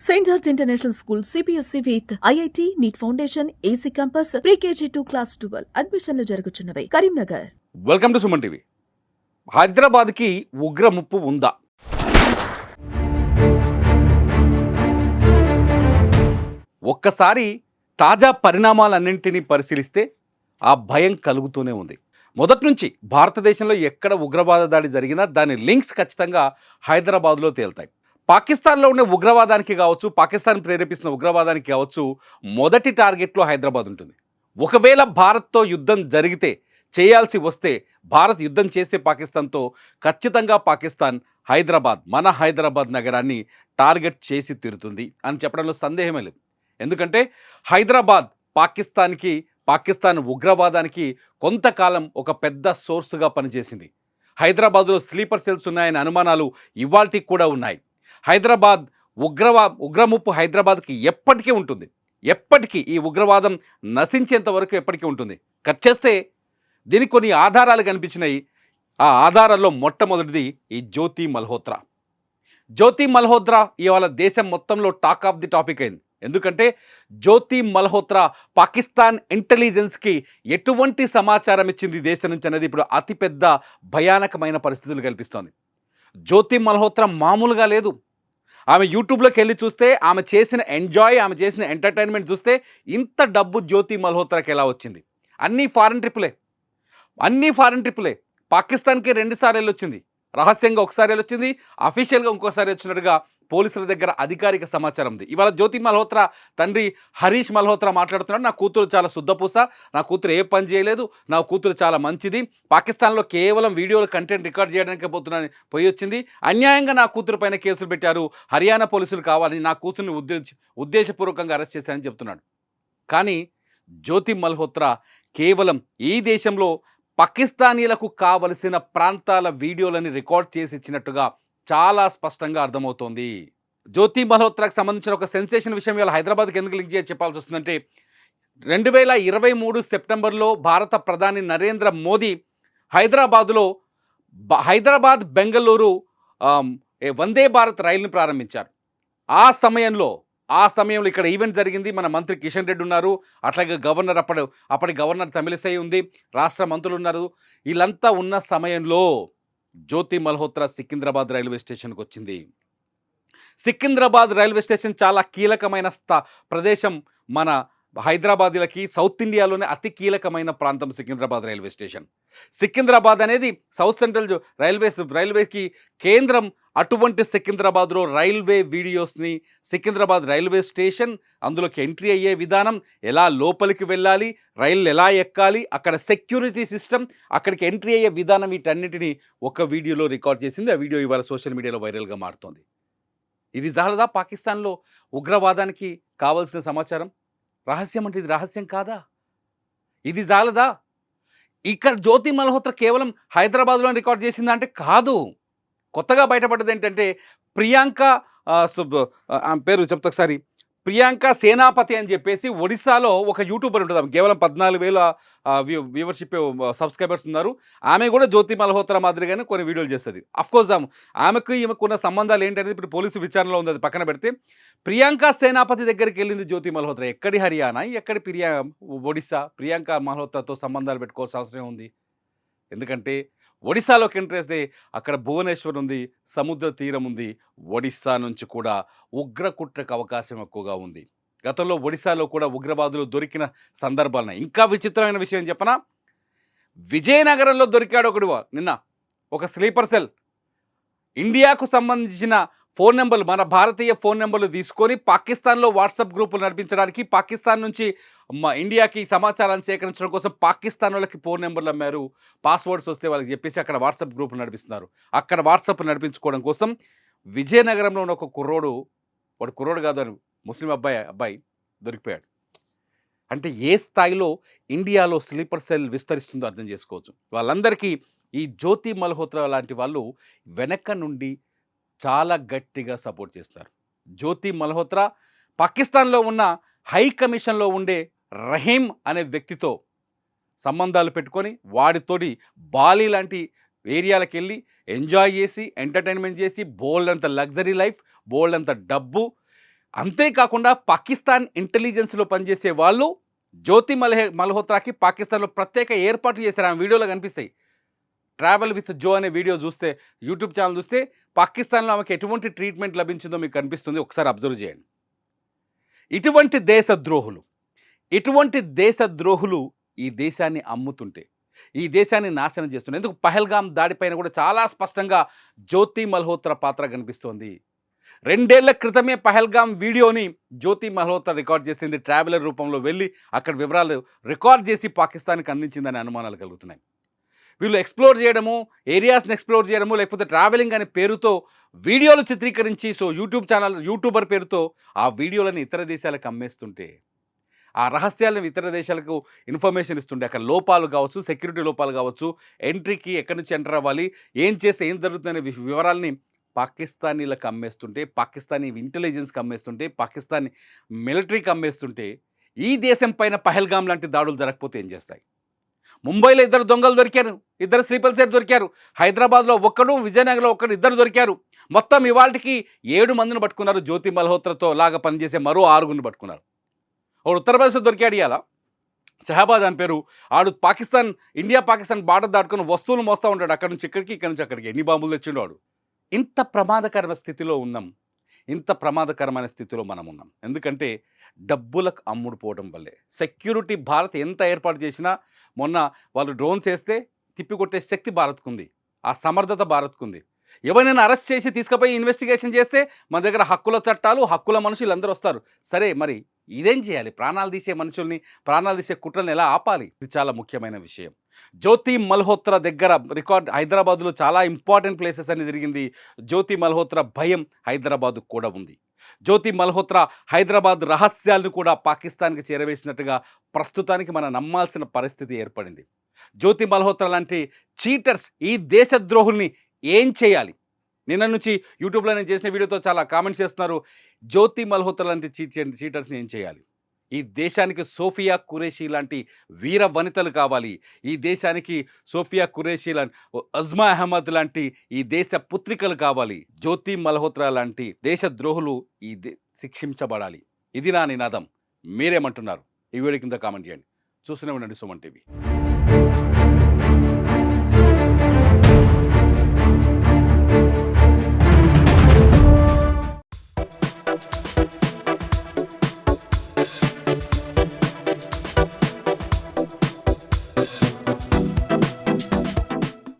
Saint George international school CBSE with IIT NEET foundation AC campus pre KG to class twelve అడ్మిషన్లు జరుగుతున్నవి Karimnagar welcome to Suman TV హైదరాబాద్కి ఉగ్ర ముప్పు ఉందా? ఒక్కసారి తాజా పరిణామాలన్నింటినీ పరిశీలిస్తే ఆ భయం కలుగుతూనే ఉంది. మొదటి నుంచి భారతదేశంలో ఎక్కడ ఉగ్రవాద దాడి జరిగినా దాని లింక్స్ ఖచ్చితంగా హైదరాబాద్లో తేలుతాయి. పాకిస్తాన్లో ఉండే ఉగ్రవాదానికి కావచ్చు పాకిస్తాన్ ప్రేరేపిస్తున్న ఉగ్రవాదానికి కావచ్చు మొదటి టార్గెట్లో హైదరాబాద్ ఉంటుంది. ఒకవేళ భారత్తో యుద్ధం జరిగితే చేయాల్సి వస్తే భారత్ యుద్ధం చేసే పాకిస్తాన్తో ఖచ్చితంగా పాకిస్తాన్ హైదరాబాద్ మన హైదరాబాద్ నగరాన్ని టార్గెట్ చేసి తీరుతుంది అని చెప్పడంలో సందేహమే లేదు. ఎందుకంటే హైదరాబాద్ పాకిస్తాన్కి పాకిస్తాన్ ఉగ్రవాదానికి కొంతకాలం ఒక పెద్ద సోర్సుగా పనిచేసింది. హైదరాబాద్లో స్లీపర్ సెల్స్ ఉన్నాయనే అనుమానాలు ఇవాల్టికి కూడా ఉన్నాయి. హైదరాబాద్ ఉగ్రవా ఉగ్రముప్పు హైదరాబాద్కి ఎప్పటికీ ఉంటుంది. ఎప్పటికీ ఈ ఉగ్రవాదం నశించేంత వరకు ఎప్పటికీ ఉంటుంది. కట్ చేస్తే దీనికి కొన్ని ఆధారాలు కనిపించినాయి. ఆ ఆధారాల్లో మొట్టమొదటిది ఈ జ్యోతి మల్హోత్రా. జ్యోతి మల్హోత్రా ఇవాళ దేశం మొత్తంలో టాక్ ఆఫ్ ది టాపిక్ అయింది. ఎందుకంటే జ్యోతి మల్హోత్రా పాకిస్తాన్ ఇంటెలిజెన్స్కి ఎటువంటి సమాచారం ఇచ్చింది దేశం నుంచి అనేది ఇప్పుడు అతిపెద్ద భయానకమైన పరిస్థితులు కల్పిస్తోంది. జ్యోతి మల్హోత్రా మామూలుగా లేదు. ఆమె యూట్యూబ్లోకి వెళ్ళి చూస్తే ఆమె చేసిన ఎంజాయ్ ఆమె చేసిన ఎంటర్టైన్మెంట్ చూస్తే ఇంత డబ్బు జ్యోతి మల్హోత్రాకి ఎలా వచ్చింది? అన్నీ ఫారెన్ ట్రిప్లే అన్నీ ఫారెన్ ట్రిప్లే పాకిస్తాన్కి రెండుసార్లు వెళ్ళొచ్చింది. రహస్యంగా ఒకసారి వెళ్ళొచ్చింది. అఫీషియల్గా ఇంకోసారి వచ్చినట్టుగా పోలీసుల దగ్గర అధికారిక సమాచారం ఉంది ఇవాళ జ్యోతి మల్హోత్రా తండ్రి హరీష్ మల్హోత్రా మాట్లాడుతున్నాడు. నా కూతురు చాలా శుద్ధపూస. నా కూతురు ఏ పని చేయలేదు. నా కూతురు చాలా మంచిది. పాకిస్తాన్లో కేవలం వీడియోలు కంటెంట్ రికార్డ్ చేయడానికి పోతున్నాను పోయి వచ్చింది. అన్యాయంగా నా కూతురు పైన కేసులు పెట్టారు. హర్యానా పోలీసులు కావాలని నా కూతురుని ఉద్దేశ ఉద్దేశపూర్వకంగా అరెస్ట్ చేశారని చెప్తున్నాడు. కానీ జ్యోతి మల్హోత్రా కేవలం ఈ దేశంలో పాకిస్తానీలకు కావలసిన ప్రాంతాల వీడియోలని రికార్డ్ చేసి ఇచ్చినట్టుగా చాలా స్పష్టంగా అర్థమవుతోంది. జ్యోతి మల్హోత్రాకి సంబంధించిన ఒక సెన్సేషన్ విషయం ఇవాళ హైదరాబాద్కి ఎందుకు లింక్ చేసి చెప్పాల్సి వస్తుందంటే రెండు వేల ఇరవై మూడు సెప్టెంబర్లో భారత ప్రధాని నరేంద్ర మోదీ హైదరాబాదులో బ- హైదరాబాద్ బెంగళూరు వందే భారత్ రైలును ప్రారంభించారు. ఆ సమయంలో ఆ సమయంలో ఇక్కడ ఈవెంట్ జరిగింది. మన మంత్రి కిషన్ రెడ్డి ఉన్నారు. అట్లాగే గవర్నర్ అప్పటి అప్పటి గవర్నర్ తమిళసై ఉంది. రాష్ట్ర మంత్రులు ఉన్నారు. వీళ్ళంతా ఉన్న సమయంలో జ్యోతి మల్హోత్రా సికింద్రాబాద్ రైల్వే స్టేషన్కి వచ్చింది సికింద్రాబాద్ రైల్వే స్టేషన్ చాలా కీలకమైన స్థా ప్రదేశం మన హైదరాబాదీలకి సౌత్ ఇండియాలోనే అతి కీలకమైన ప్రాంతం సికింద్రాబాద్ రైల్వే స్టేషన్. సికింద్రాబాద్ అనేది సౌత్ సెంట్రల్ రైల్వేస్ రైల్వేకి కేంద్రం అటువంటి సికింద్రాబాద్లో రైల్వే వీడియోస్ని సికింద్రాబాద్ రైల్వే స్టేషన్ అందులోకి ఎంట్రీ అయ్యే విధానం ఎలా లోపలికి వెళ్ళాలి రైళ్ళు ఎలా ఎక్కాలి అక్కడ సెక్యూరిటీ సిస్టమ్ అక్కడికి ఎంట్రీ అయ్యే విధానం వీటన్నిటిని ఒక వీడియోలో రికార్డ్ చేసింది. ఆ వీడియో ఇవాళ సోషల్ మీడియాలో వైరల్గా మారుతోంది. ఇది జాలదా పాకిస్తాన్లో ఉగ్రవాదానికి కావాల్సిన సమాచారం? రహస్యం అంటే ఇది రహస్యం కాదా? ఇది జాలదా? ఇక్కడ జ్యోతి మల్హోత్రా కేవలం హైదరాబాద్లో రికార్డ్ చేసిందా అంటే కాదు. కొత్తగా బయటపడ్డది ఏంటంటే ప్రియాంక ఆమె పేరు చెప్తా ఒకసారి. ప్రియాంక సేనాపతి అని చెప్పేసి ఒడిశాలో ఒక యూట్యూబర్ ఉంటుంది. ఆమె కేవలం పద్నాలుగు వేల వ్యూవర్షిప్ సబ్స్క్రైబర్స్ ఉన్నారు. ఆమె కూడా జ్యోతి మల్హోత్రా మాదిరిగానే కొన్ని వీడియోలు చేస్తుంది. అఫ్కోర్స్ ఆమె ఆమెకు ఈమెకు ఉన్న సంబంధాలు ఏంటనేది ఇప్పుడు పోలీసు విచారణలో ఉంది. అది పక్కన పెడితే ప్రియాంక సేనాపతి దగ్గరికి వెళ్ళింది జ్యోతి మల్హోత్రా. ఎక్కడి హర్యానా? ఎక్కడి ప్రియా ఒడిశా? ప్రియాంక మల్హోత్రాతో సంబంధాలు పెట్టుకోవాల్సిన అవసరం ఉంది ఎందుకంటే ఒడిశాలోకి ఎంటర్ చేస్తే అక్కడ భువనేశ్వర్ ఉంది సముద్ర తీరం ఉంది ఒడిశా నుంచి కూడా ఉగ్ర కుట్రకు అవకాశం ఎక్కువగా ఉంది. గతంలో ఒడిశాలో కూడా ఉగ్రవాదులు దొరికిన సందర్భాలను. ఇంకా విచిత్రమైన విషయం చెప్పనా? విజయనగరంలో దొరికాడు ఒకడు నిన్న ఒక స్లీపర్ సెల్. ఇండియాకు సంబంధించిన ఫోన్ నెంబర్లు మన భారతీయ ఫోన్ నెంబర్లు తీసుకొని పాకిస్తాన్లో వాట్సాప్ గ్రూపులు నడిపించడానికి పాకిస్తాన్ నుంచి ఇండియాకి సమాచారాన్ని సేకరించడం కోసం పాకిస్తాన్ వాళ్ళకి ఫోన్ నెంబర్లు అమ్మారు. పాస్వర్డ్స్ వస్తే వాళ్ళకి చెప్పేసి అక్కడ వాట్సాప్ గ్రూపులు నడిపిస్తున్నారు. అక్కడ వాట్సాప్ నడిపించుకోవడం కోసం విజయనగరంలో ఉన్న ఒక కుర్రోడు వాడు కుర్రోడు కాదు ముస్లిం అబ్బాయి అబ్బాయి దొరికిపోయాడు. అంటే ఏ స్థాయిలో ఇండియాలో స్లీపర్ సెల్ విస్తరిస్తుందో అర్థం చేసుకోవచ్చు. వాళ్ళందరికీ ఈ జ్యోతి మల్హోత్రా లాంటి వాళ్ళు వెనక నుండి చాలా గట్టిగా సపోర్ట్ చేస్తారు. జ్యోతి మల్హోత్రా పాకిస్తాన్లో ఉన్న హై కమిషన్లో ఉండే రహీం అనే వ్యక్తితో సంబంధాలు పెట్టుకొని వాడితోటి బాలి లాంటి ఏరియాలకు వెళ్ళి ఎంజాయ్ చేసి ఎంటర్టైన్మెంట్ చేసి బోల్డ్ అంత లగ్జరీ లైఫ్ బోల్డ్ అంత డబ్బు. అంతేకాకుండా పాకిస్తాన్ ఇంటెలిజెన్స్లో పనిచేసే వాళ్ళు జ్యోతి మల్హే మల్హోత్రాకి పాకిస్తాన్లో ప్రత్యేక ఏర్పాట్లు చేశారు. ఆ వీడియోలో కనిపిస్తాయి. ట్రావెల్ విత్ జో అనే వీడియో చూస్తే యూట్యూబ్ ఛానల్ చూస్తే పాకిస్తాన్లో ఆమెకి ఎటువంటి ట్రీట్మెంట్ లభించిందో మీకు కనిపిస్తుంది. ఒకసారి అబ్జర్వ్ చేయండి. ఇటువంటి దేశద్రోహులు ఇటువంటి దేశద్రోహులు ఈ దేశాన్ని అమ్ముతుంటే ఈ దేశాన్ని నాశనం చేస్తుంది ఎందుకు పహల్గామ్ దాడిపైన కూడా చాలా స్పష్టంగా జ్యోతి మల్హోత్రా పాత్ర కనిపిస్తోంది. రెండేళ్ళ క్రితమే పహల్గామ్ వీడియోని జ్యోతి మల్హోత్రా రికార్డ్ చేసింది. ట్రావెలర్ రూపంలో వెళ్ళి అక్కడ వివరాలు రికార్డ్ చేసి పాకిస్తాన్కి అందించిందని అనుమానాలు కలుగుతున్నాయి. వీళ్ళు ఎక్స్ప్లోర్ చేయడము ఏరియాస్ని ఎక్స్ప్లోర్ చేయడము లేకపోతే ట్రావెలింగ్ అనే పేరుతో వీడియోలు చిత్రీకరించి సో యూట్యూబ్ ఛానల్ యూట్యూబర్ పేరుతో ఆ వీడియోలను ఇతర దేశాలకు అమ్మేస్తుంటే ఆ రహస్యాలను ఇతర దేశాలకు ఇన్ఫర్మేషన్ ఇస్తుండే అక్కడ లోపాలు కావచ్చు సెక్యూరిటీ లోపాలు కావచ్చు ఎంట్రీకి ఎక్కడి నుంచి ఎంటర్ అవ్వాలి ఏం చేస్తే ఏం జరుగుతుందనే వివరాలని వివరాల్ని పాకిస్తానీలకు అమ్మేస్తుంటే పాకిస్తానీ ఇంటెలిజెన్స్కి అమ్మేస్తుంటే పాకిస్తానీ మిలిటరీకి అమ్మేస్తుంటే ఈ దేశం పైన పహల్గామ్ లాంటి దాడులు జరగకపోతే ఏం చేస్తాయి? ముంబైలో ఇద్దరు దొంగలు దొరికారు ఇద్దరు శ్రీపల్ సేట్ దొరికారు హైదరాబాద్లో ఒక్కడు విజయనగరంలో ఒక్కడు ఇద్దరు దొరికారు. మొత్తం ఇవాళకి ఏడు మందిని పట్టుకున్నారు జ్యోతి మల్హోత్రతో లాగా పనిచేసే మరో ఆరుగురిని పట్టుకున్నారు. ఒకడు ఉత్తరప్రదేశ్లో దొరికాడు ఇవాళ షహబాజ్ అని పేరు. ఆడు పాకిస్తాన్ ఇండియా పాకిస్తాన్ బార్డర్ దాటుకుని వస్తువులు మోస్తూ ఉంటాడు అక్కడ నుంచి ఇక్కడికి ఇక్కడ నుంచి అక్కడికి. ఎన్ని బాంబులు తెచ్చిండు వాడు ఇంత ప్రమాదకరమైన స్థితిలో ఉన్నాం. ఇంత ప్రమాదకరమైన స్థితిలో మనం ఉన్నాం. ఎందుకంటే డబ్బులకు అమ్ముడు పోవడం వల్లే. సెక్యూరిటీ భారత్ ఎంత ఏర్పాటు చేసినా మొన్న వాళ్ళు డ్రోన్స్ వేస్తే తిప్పికొట్టే శక్తి భారత్కుంది. ఆ సమర్థత భారత్కుంది. ఎవరైనా అరెస్ట్ చేసి తీసుకుపోయి ఇన్వెస్టిగేషన్ చేస్తే మన దగ్గర హక్కుల చట్టాలు హక్కుల మనుషులు అందరూ వస్తారు. సరే మరి ఇదేం చేయాలి? ప్రాణాలు తీసే మనుషుల్ని ప్రాణాలు తీసే కుట్రల్ని ఎలా ఆపాలి? ఇది చాలా ముఖ్యమైన విషయం. జ్యోతి మల్హోత్రా దగ్గర రికార్డ్ హైదరాబాద్లో చాలా ఇంపార్టెంట్ ప్లేసెస్ అని తిరిగింది జ్యోతి మల్హోత్రా భయం హైదరాబాద్కు కూడా ఉంది. జ్యోతి మల్హోత్రా హైదరాబాద్ రహస్యాలను కూడా పాకిస్తాన్కి చేరవేసినట్టుగా ప్రస్తుతానికి మనం నమ్మాల్సిన పరిస్థితి ఏర్పడింది. జ్యోతి మల్హోత్రా లాంటి చీటర్స్ ఈ దేశద్రోహుల్ని ఏం చేయాలి? నిన్న నుంచి యూట్యూబ్లో నేను చేసిన వీడియోతో చాలా కామెంట్స్ చేస్తున్నారు. జ్యోతి మల్హోత్రా లాంటి చీ చీటర్స్ని ఏం చేయాలి? ఈ దేశానికి సోఫియా కురేషి లాంటి వీర వనితలు కావాలి. ఈ దేశానికి సోఫియా కురేషి లాంటి అజ్మా అహ్మద్ లాంటి ఈ దేశ పుత్రికలు కావాలి. జ్యోతి మల్హోత్రా లాంటి దేశ ద్రోహులు ఈ దే శిక్షించబడాలి. ఇది నా నినాదం. మీరేమంటున్నారు? ఈ వీడియో కింద కామెంట్ చేయండి. చూస్తూనే ఉండండి సుమన్ టీవీ.